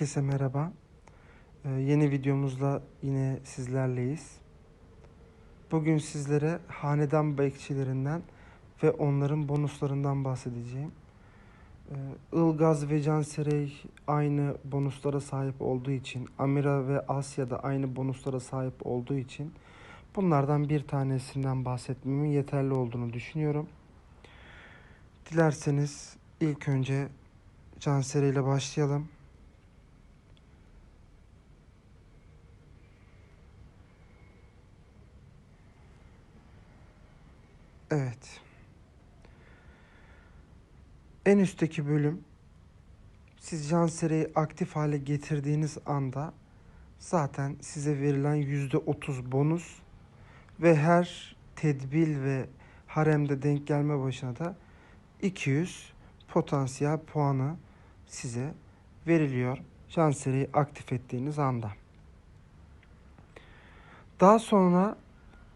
Herkese merhaba. Ee, yeni videomuzla yine sizlerleyiz. Bugün sizlere hanedan bekçilerinden ve onların bonuslarından bahsedeceğim. Ee, Ilgaz ve Canserey aynı bonuslara sahip olduğu için, Amira ve Asya da aynı bonuslara sahip olduğu için bunlardan bir tanesinden bahsetmemin yeterli olduğunu düşünüyorum. Dilerseniz ilk önce Canserey ile başlayalım. Evet. En üstteki bölüm siz Cansere'yi aktif hale getirdiğiniz anda zaten size verilen %30 bonus ve her tedbil ve haremde denk gelme başına da 200 potansiyel puanı size veriliyor Cansere'yi aktif ettiğiniz anda. Daha sonra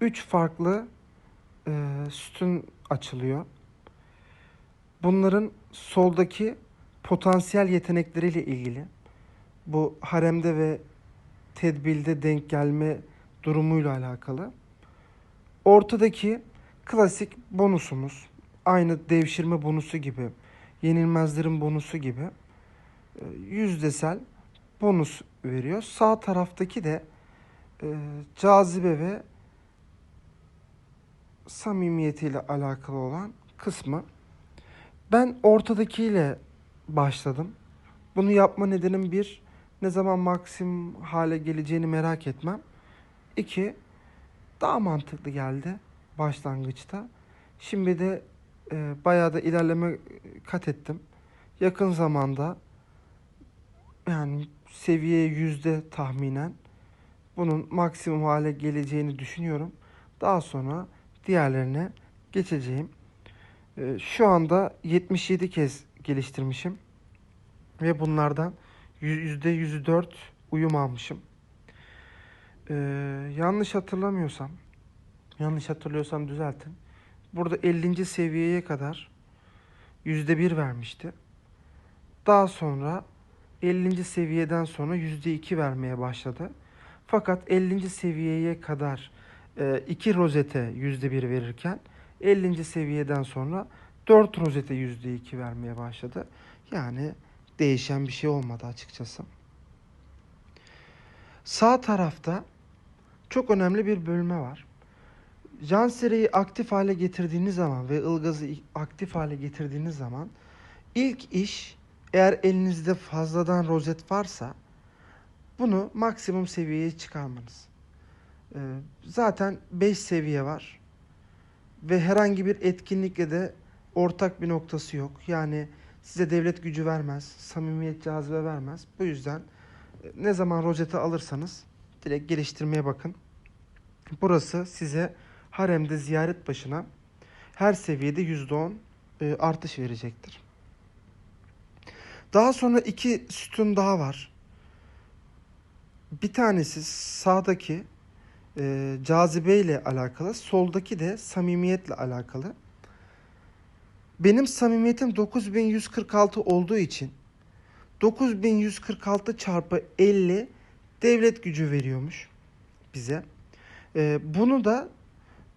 3 farklı sütun açılıyor. Bunların soldaki potansiyel yetenekleriyle ilgili bu haremde ve tedbilde denk gelme durumuyla alakalı. Ortadaki klasik bonusumuz aynı devşirme bonusu gibi, yenilmezlerin bonusu gibi e, yüzdesel bonus veriyor. Sağ taraftaki de e, cazibe ve samimiyetiyle alakalı olan kısmı. Ben ortadakiyle başladım. Bunu yapma nedenim bir, ne zaman maksimum hale geleceğini merak etmem. İki, daha mantıklı geldi başlangıçta. Şimdi de e, bayağı da ilerleme kat ettim. Yakın zamanda yani seviye yüzde tahminen bunun maksimum hale geleceğini düşünüyorum. Daha sonra diğerlerine geçeceğim. Ee, Şu anda 77 kez geliştirmişim ve bunlardan %104 uyum almışım. Ee, yanlış hatırlamıyorsam, yanlış hatırlıyorsam düzeltin. Burada 50. seviyeye kadar %1 vermişti. Daha sonra 50. seviyeden sonra %2 vermeye başladı. Fakat 50. seviyeye kadar 2 rozete %1 verirken 50. seviyeden sonra 4 rozete %2 vermeye başladı. Yani değişen bir şey olmadı açıkçası. Sağ tarafta çok önemli bir bölme var. Jansere'yi aktif hale getirdiğiniz zaman ve ılgazı aktif hale getirdiğiniz zaman ilk iş eğer elinizde fazladan rozet varsa bunu maksimum seviyeye çıkarmanız. Ee, zaten 5 seviye var ve herhangi bir etkinlikle de ortak bir noktası yok. Yani size devlet gücü vermez, samimiyet cazibe vermez. Bu yüzden e, ne zaman rozete alırsanız direkt geliştirmeye bakın. Burası size haremde ziyaret başına her seviyede %10 e, artış verecektir. Daha sonra iki sütun daha var. Bir tanesi sağdaki e, cazibe ile alakalı, soldaki de samimiyetle alakalı. Benim samimiyetim 9146 olduğu için 9146 çarpı 50 devlet gücü veriyormuş bize. E, bunu da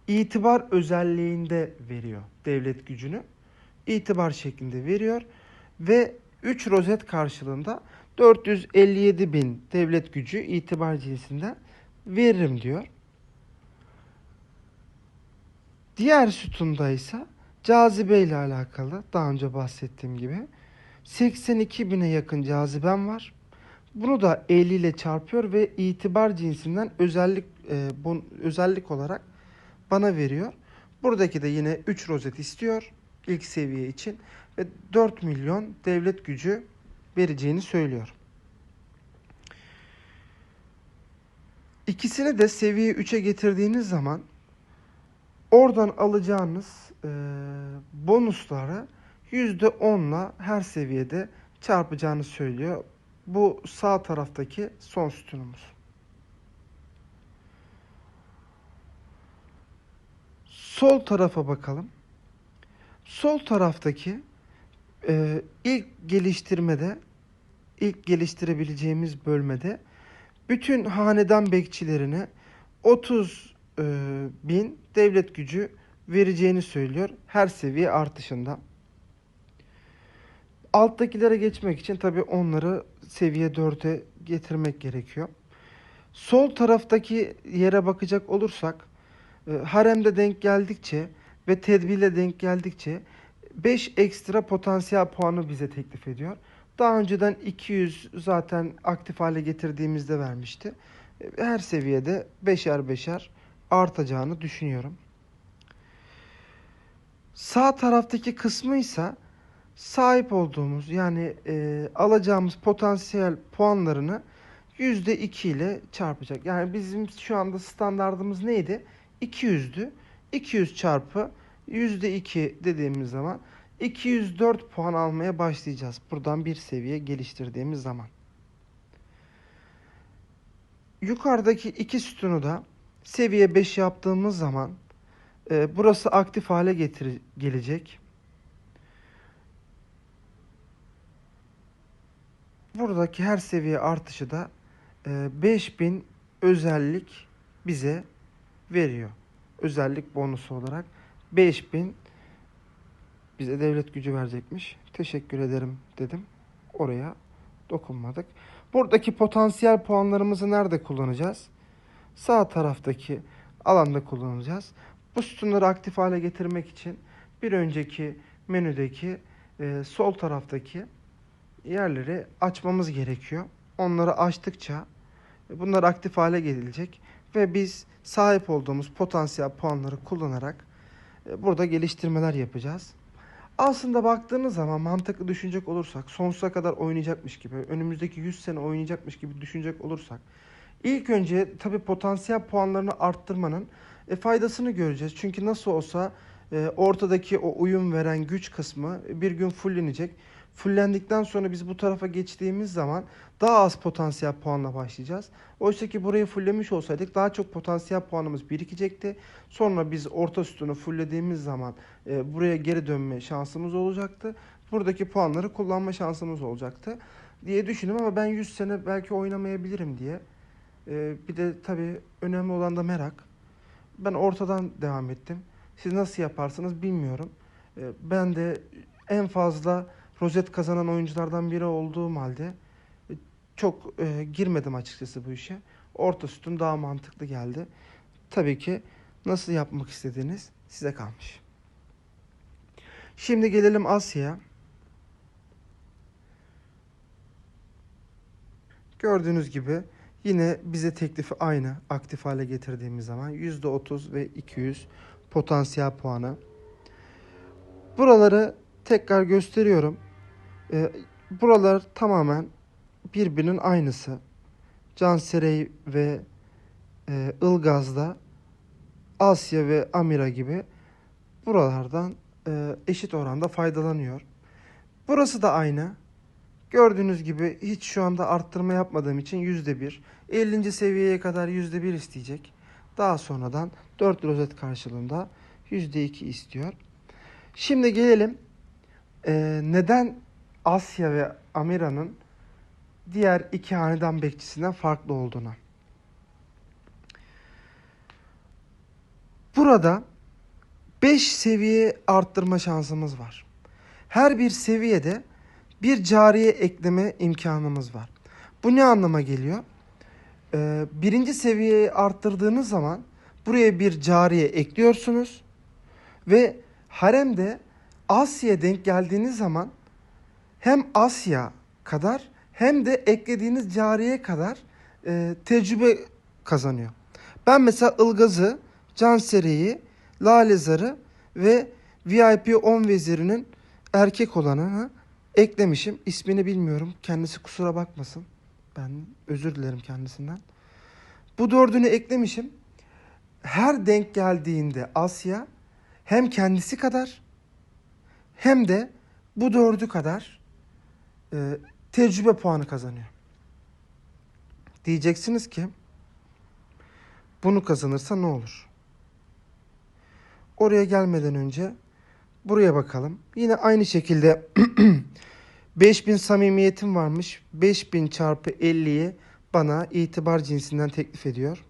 itibar özelliğinde veriyor devlet gücünü. İtibar şeklinde veriyor ve 3 rozet karşılığında 457 bin devlet gücü itibar cinsinden veririm diyor. Diğer sütunda ise cazibe ile alakalı daha önce bahsettiğim gibi 82 bine yakın cazibem var. Bunu da 50 ile çarpıyor ve itibar cinsinden özellik e, bu, özellik olarak bana veriyor. Buradaki de yine 3 rozet istiyor ilk seviye için ve 4 milyon devlet gücü vereceğini söylüyor. İkisini de seviye 3'e getirdiğiniz zaman oradan alacağınız e, bonusları %10'la her seviyede çarpacağını söylüyor. Bu sağ taraftaki son sütunumuz. Sol tarafa bakalım. Sol taraftaki e, ilk geliştirmede ilk geliştirebileceğimiz bölmede bütün hanedan bekçilerine 30 e, bin devlet gücü vereceğini söylüyor her seviye artışında. Alttakilere geçmek için tabii onları seviye 4'e getirmek gerekiyor. Sol taraftaki yere bakacak olursak e, haremde denk geldikçe ve tedbirle denk geldikçe 5 ekstra potansiyel puanı bize teklif ediyor. Daha önceden 200 zaten aktif hale getirdiğimizde vermişti. Her seviyede beşer beşer artacağını düşünüyorum. Sağ taraftaki kısmı ise sahip olduğumuz yani e, alacağımız potansiyel puanlarını %2 ile çarpacak. Yani bizim şu anda standardımız neydi? 200'dü. 200 çarpı %2 dediğimiz zaman 204 puan almaya başlayacağız. Buradan bir seviye geliştirdiğimiz zaman. Yukarıdaki iki sütunu da seviye 5 yaptığımız zaman e, burası aktif hale getir gelecek. Buradaki her seviye artışı da e, 5000 özellik bize veriyor. Özellik bonusu olarak 5000 bize devlet gücü verecekmiş. Teşekkür ederim dedim. Oraya dokunmadık. Buradaki potansiyel puanlarımızı nerede kullanacağız? Sağ taraftaki alanda kullanacağız. Bu sütunları aktif hale getirmek için bir önceki menüdeki e, sol taraftaki yerleri açmamız gerekiyor. Onları açtıkça bunlar aktif hale gelecek ve biz sahip olduğumuz potansiyel puanları kullanarak e, burada geliştirmeler yapacağız. Aslında baktığınız zaman mantıklı düşünecek olursak sonsuza kadar oynayacakmış gibi, önümüzdeki 100 sene oynayacakmış gibi düşünecek olursak ilk önce tabii potansiyel puanlarını arttırmanın e, faydasını göreceğiz. Çünkü nasıl olsa e, ortadaki o uyum veren güç kısmı bir gün fullenecek. Fullendikten sonra biz bu tarafa geçtiğimiz zaman daha az potansiyel puanla başlayacağız. Oysa ki burayı fulllemiş olsaydık daha çok potansiyel puanımız birikecekti. Sonra biz orta sütunu fulllediğimiz zaman e, buraya geri dönme şansımız olacaktı. Buradaki puanları kullanma şansımız olacaktı diye düşündüm ama ben 100 sene belki oynamayabilirim diye. E, bir de tabii önemli olan da merak. Ben ortadan devam ettim. Siz nasıl yaparsınız bilmiyorum. E, ben de en fazla rozet kazanan oyunculardan biri olduğum halde e, çok e, girmedim açıkçası bu işe. Orta sütun daha mantıklı geldi. Tabii ki nasıl yapmak istediğiniz size kalmış. Şimdi gelelim Asya'ya. Gördüğünüz gibi yine bize teklifi aynı aktif hale getirdiğimiz zaman %30 ve 200 potansiyel puanı. Buraları tekrar gösteriyorum. Ee, buralar tamamen birbirinin aynısı. Canserey ve e, Ilgaz'da Asya ve Amira gibi buralardan e, eşit oranda faydalanıyor. Burası da aynı. Gördüğünüz gibi hiç şu anda arttırma yapmadığım için yüzde bir. 50. seviyeye kadar yüzde bir isteyecek. Daha sonradan 4 rozet karşılığında yüzde iki istiyor. Şimdi gelelim e, neden Asya ve Amira'nın diğer iki hanedan bekçisinden farklı olduğuna. Burada 5 seviye arttırma şansımız var. Her bir seviyede bir cariye ekleme imkanımız var. Bu ne anlama geliyor? Ee, birinci seviyeyi arttırdığınız zaman buraya bir cariye ekliyorsunuz ve haremde Asya'ya denk geldiğiniz zaman hem Asya kadar hem de eklediğiniz cariye kadar e, tecrübe kazanıyor. Ben mesela Ilgaz'ı, Canseri'yi, Lalezar'ı ve VIP 10 vezirinin erkek olanını eklemişim. İsmini bilmiyorum. Kendisi kusura bakmasın. Ben özür dilerim kendisinden. Bu dördünü eklemişim. Her denk geldiğinde Asya hem kendisi kadar hem de bu dördü kadar e, tecrübe puanı kazanıyor. Diyeceksiniz ki bunu kazanırsa ne olur? Oraya gelmeden önce buraya bakalım. Yine aynı şekilde 5000 samimiyetim varmış. 5000 çarpı 50'yi bana itibar cinsinden teklif ediyor.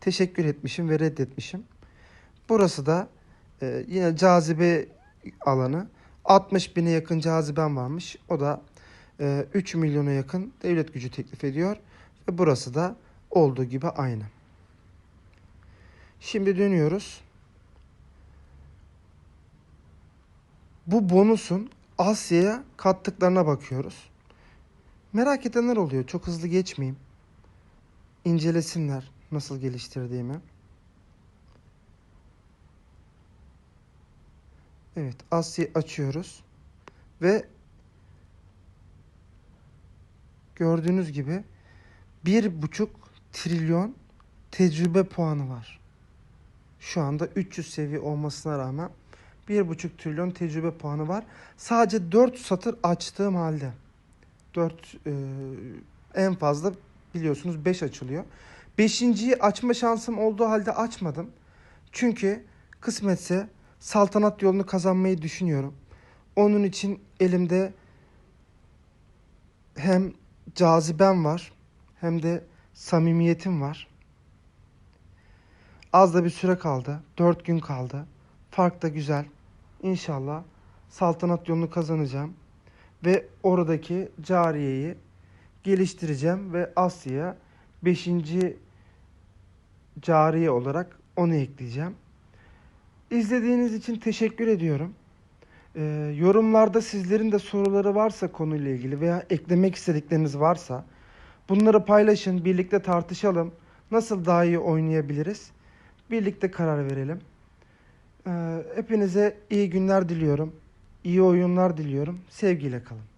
Teşekkür etmişim ve reddetmişim. Burası da e, yine cazibe alanı. 60 bine yakın cazibem varmış. O da e, 3 milyona yakın devlet gücü teklif ediyor. Ve burası da olduğu gibi aynı. Şimdi dönüyoruz. Bu bonusun Asya'ya kattıklarına bakıyoruz. Merak edenler oluyor. Çok hızlı geçmeyeyim. İncelesinler nasıl geliştirdiğimi. Evet, Asya'yı açıyoruz. Ve gördüğünüz gibi bir buçuk trilyon tecrübe puanı var. Şu anda 300 seviye olmasına rağmen bir buçuk trilyon tecrübe puanı var. Sadece 4 satır açtığım halde. 4 en fazla biliyorsunuz 5 açılıyor. Beşinciyi açma şansım olduğu halde açmadım. Çünkü kısmetse saltanat yolunu kazanmayı düşünüyorum. Onun için elimde hem cazibem var hem de samimiyetim var. Az da bir süre kaldı. 4 gün kaldı. Fark da güzel. İnşallah saltanat yolunu kazanacağım. Ve oradaki cariyeyi geliştireceğim ve Asya'ya 5. cariye olarak onu ekleyeceğim. İzlediğiniz için teşekkür ediyorum. Ee, yorumlarda sizlerin de soruları varsa konuyla ilgili veya eklemek istedikleriniz varsa bunları paylaşın, birlikte tartışalım. Nasıl daha iyi oynayabiliriz? Birlikte karar verelim. Ee, hepinize iyi günler diliyorum. İyi oyunlar diliyorum. Sevgiyle kalın.